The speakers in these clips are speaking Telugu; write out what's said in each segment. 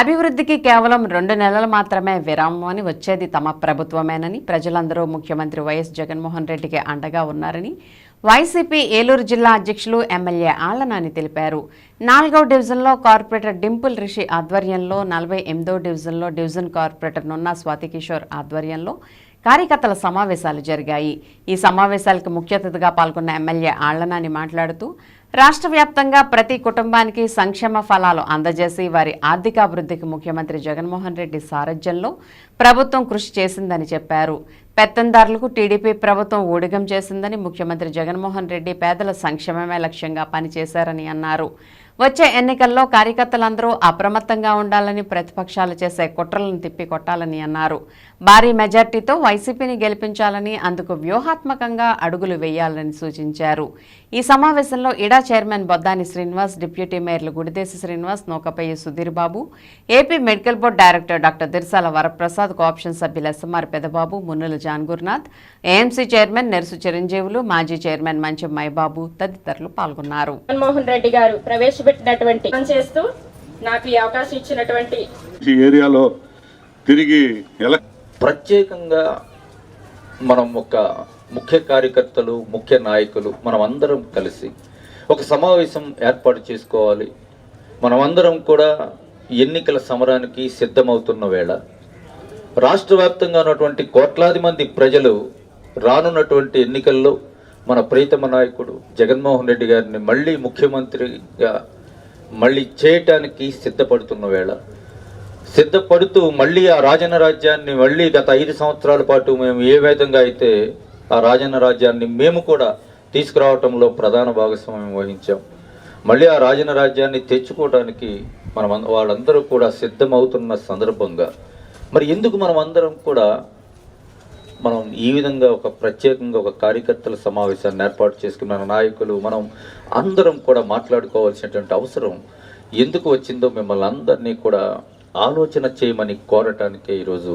అభివృద్ధికి కేవలం రెండు నెలలు మాత్రమే విరామం అని వచ్చేది తమ ప్రభుత్వమేనని ప్రజలందరూ ముఖ్యమంత్రి వైఎస్ జగన్మోహన్ రెడ్డికి అండగా ఉన్నారని వైసీపీ ఏలూరు జిల్లా అధ్యక్షులు ఎమ్మెల్యే ఆళ్ళనాని తెలిపారు. నాలుగవ డివిజన్లో కార్పొరేటర్ డింపుల్ రిషి ఆధ్వర్యంలో నలభై ఎనిమిదో డివిజన్లో డివిజన్ కార్పొరేటర్ నున్న స్వాతికిషోర్ ఆధ్వర్యంలో కార్యకర్తల సమావేశాలు జరిగాయి. ఈ సమావేశాలకు ముఖ్య అతిథిగా పాల్గొన్న ఎమ్మెల్యే ఆళ్ళనాని మాట్లాడుతూ రాష్ట్ర వ్యాప్తంగా ప్రతి కుటుంబానికి సంక్షేమ ఫలాలు అందజేసి వారి ఆర్థికాభివృద్ధికి ముఖ్యమంత్రి జగన్మోహన్ రెడ్డి సారథ్యంలో ప్రభుత్వం కృషి చేసిందని చెప్పారు. పెత్తందారులకు టీడీపీ ప్రభుత్వం ఊడిగం చేసిందని ముఖ్యమంత్రి జగన్మోహన్ రెడ్డి పేదల సంక్షేమమే లక్ష్యంగా పనిచేశారని అన్నారు. వచ్చే ఎన్నికల్లో కార్యకర్తలందరూ అప్రమత్తంగా ఉండాలని ప్రతిపక్షాలు చేసే కుట్రలను తిప్పికొట్టాలని అన్నారు. భారీ మెజార్టీతో వైసీపీని గెలిపించాలని అందుకు వ్యూహాత్మకంగా అడుగులు వేయాలని సూచించారు. ఈ సమావేశంలో ఇడా chairman Boddani Srinivas deputy మేయర్లు Gudideshi Srinivas Nukapayya Sudhir Babu AP medical board director doctor Dirsala Varaprasad cooption సభ్యులు SMR Pedababu Munnula John Gurunath AMC chairman Nersu Chiranjeevulu మాజీ చైర్మన్ మంచి మైబాబు తదితరులు పాల్గొన్నారు. జగన్మోహన్ రెడ్డి గారు ప్రవేశ పని చేస్తూ నాకు ఈ అవకాశం ఇచ్చినటువంటి ఈ ఏరియాలో తిరిగి ఎలా ప్రత్యేకంగా మనం ఒక ముఖ్య కార్యకర్తలు ముఖ్య నాయకులు మనం అందరం కలిసి ఒక సమావేశం ఏర్పాటు చేసుకోవాలి. మనమందరం కూడా ఎన్నికల సమరానికి సిద్ధమవుతున్న వేళ రాష్ట్ర వ్యాప్తంగా ఉన్నటువంటి కోట్లాది మంది ప్రజలు రానున్నటువంటి ఎన్నికల్లో మన ప్రీతమ నాయకుడు జగన్మోహన్ రెడ్డి గారిని మళ్ళీ ముఖ్యమంత్రిగా మళ్ళీ చేయటానికి సిద్ధపడుతున్న వేళ. సిద్ధపడుతూ మళ్ళీ ఆ రాజన్న రాజ్యాన్ని మళ్ళీ గత ఐదు సంవత్సరాల పాటు మేము ఏ విధంగా అయితే ఆ రాజన్న రాజ్యాన్ని మేము కూడా తీసుకురావటంలో ప్రధాన భాగస్వామ్యం వహించాం. మళ్ళీ ఆ రాజన్న రాజ్యాన్ని తెచ్చుకోవడానికి మనం అంద- వాళ్ళందరూ కూడా సిద్ధమవుతున్న సందర్భంగా. మరి ఎందుకు మనం అందరం కూడా మనం ఈ విధంగా ఒక ప్రత్యేకంగా ఒక కార్యకర్తల సమావేశాన్ని ఏర్పాటు చేసుకున్న నాయకులు మనం అందరం కూడా మాట్లాడుకోవాల్సినటువంటి అవసరం ఎందుకు వచ్చిందో మిమ్మల్ని అందరినీ కూడా ఆలోచన చేయమని కోరటానికే ఈరోజు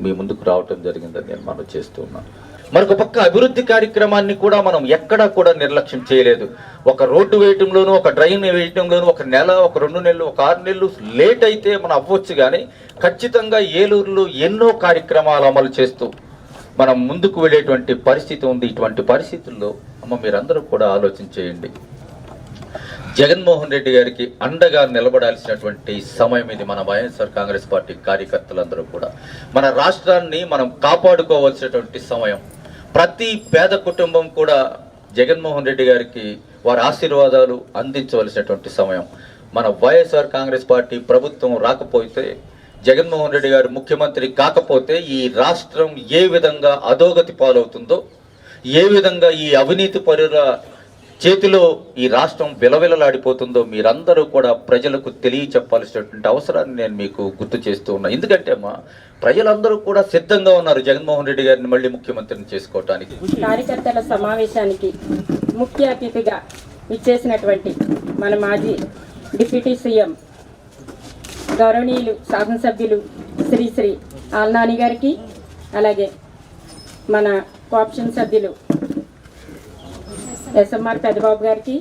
మీ ముందుకు రావటం జరిగిందని నేను మనం చేస్తున్నాను మరొక పక్క అభివృద్ధి కార్యక్రమాన్ని కూడా మనం ఎక్కడా కూడా నిర్లక్ష్యం చేయలేదు. ఒక రోడ్డు వేయటంలోనూ ఒక డ్రైన్ వేయటంలోనూ ఒక నెల ఒక రెండు నెలలు ఒక ఆరు నెలలు లేట్ అయితే మనం అవ్వచ్చు కానీ ఖచ్చితంగా ఏలూరులో ఎన్నో కార్యక్రమాలు అమలు చేస్తూ మనం ముందుకు వెళ్ళేటువంటి పరిస్థితి ఉంది. ఇటువంటి పరిస్థితుల్లో అమ్మ మీరందరూ కూడా ఆలోచన చేయండి జగన్మోహన్ రెడ్డి గారికి అండగా నిలబడాల్సినటువంటి సమయం ఇది మన వైఎస్ఆర్ కాంగ్రెస్ పార్టీ కార్యకర్తలందరూ కూడా. మన రాష్ట్రాన్ని మనం కాపాడుకోవాల్సినటువంటి సమయం. ప్రతి పేద కుటుంబం కూడా జగన్మోహన్ రెడ్డి గారికి వారి ఆశీర్వాదాలు అందించవలసినటువంటి సమయం. మన వైఎస్ఆర్ కాంగ్రెస్ పార్టీ ప్రభుత్వం రాకపోతే జగన్మోహన్ రెడ్డి గారు ముఖ్యమంత్రి కాకపోతే ఈ రాష్ట్రం ఏ విధంగా అధోగతి పాలవుతుందో ఏ విధంగా ఈ అవినీతి పరుల చేతిలో ఈ రాష్ట్రం విలవిలలాడిపోతుందో మీరందరూ కూడా ప్రజలకు తెలియచెప్పాల్సినటువంటి అవసరాన్ని నేను మీకు గుర్తు చేస్తూ ఉన్నా. ఎందుకంటే అమ్మా ప్రజలందరూ కూడా సిద్ధంగా ఉన్నారు జగన్మోహన్ రెడ్డి గారిని మళ్ళీ ముఖ్యమంత్రిని చేసుకోవటానికి. కార్యకర్తల సమావేశానికి ముఖ్య అతిథిగా ఇచ్చేసినటువంటి మన మాజీ డిప్యూటీ సీఎం గౌరవనీయులు శాసనసభ్యులు శ్రీ శ్రీ ఆల్నాని గారికి అలాగే మన కోఆప్షన్ సభ్యులు ఎస్ఎంఆర్ పెద్దబాబు గారికి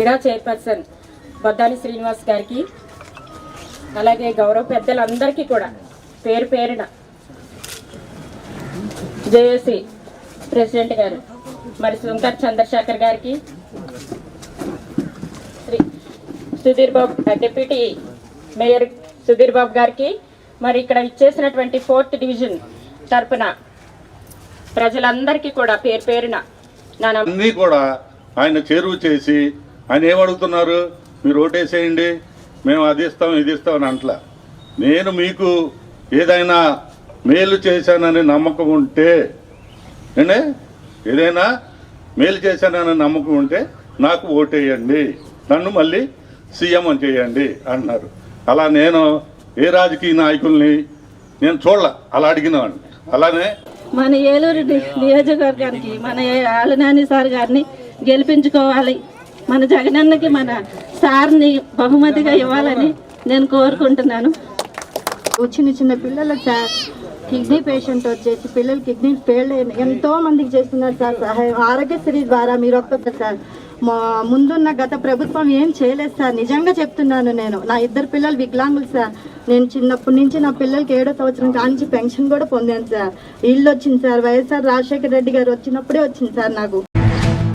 ఇడా చైర్పర్సన్ బొద్దాని శ్రీనివాస్ గారికి అలాగే గౌరవ పెద్దలందరికీ కూడా పేరు పేరున జేఏసీ ప్రెసిడెంట్ గారు మరి సుంకర్ చంద్రశేఖర్ గారికి శ్రీ సుధీర్ బాబు డిప్యూటీ మేయర్ సుధీర్ బాబు గారికి మరి ఇక్కడ ఇచ్చేసినటువంటి ఫోర్త్ డివిజన్ తరపున ప్రజలందరికీ కూడా పేరు పేరున నా అన్నీ కూడా ఆయన చేరువ చేసి ఆయన ఏమడుగుతున్నారు మీరు ఓటేసేయండి. మేము అది ఇస్తాం ఇది ఇస్తాం అని నేను మీకు ఏదైనా మేలు చేశానని నమ్మకం ఉంటే ఏంటే? ఏదైనా మేలు చేశానని నమ్మకం ఉంటే నాకు ఓటేయండి. నన్ను మళ్ళీ సీఎం అని చేయండి అన్నారు అలా నేను ఏ రాజకీయ నాయకుల్ని నేను చూడలే అలా అడిగినవాడిని. అలానే మన ఏలూరు నియోజకవర్గానికి మన ఆలనాని సార్ గారిని గెలిపించుకోవాలి. మన జగనన్నకి మన సార్ని బహుమతిగా ఇవ్వాలని నేను కోరుకుంటున్నాను. చిన్న చిన్న పిల్లలకు సార్ కిడ్నీ పేషెంట్ వచ్చేసి పిల్లలు కిడ్నీ ఫెయిల్ అయిన ఎంతో మందికి చేస్తున్నారు సార్ సహాయం. ఆరోగ్యశ్రీ ద్వారా మీరు ఒక్క సార్ మా ముందున్న గత ప్రభుత్వం ఏం చేయలేదు సార్. నిజంగా చెప్తున్నాను నేను. నా ఇద్దరు పిల్లలు వికలాంగులు సార్. నేను చిన్నప్పటి నుంచి నా పిల్లలకి ఏడో సంవత్సరం కానించి పెన్షన్ కూడా పొందాను సార్. ఇల్లు వచ్చింది సార్. వైఎస్ఆర్ రాజశేఖర రెడ్డి గారు వచ్చినప్పుడే వచ్చింది సార్ నాకు.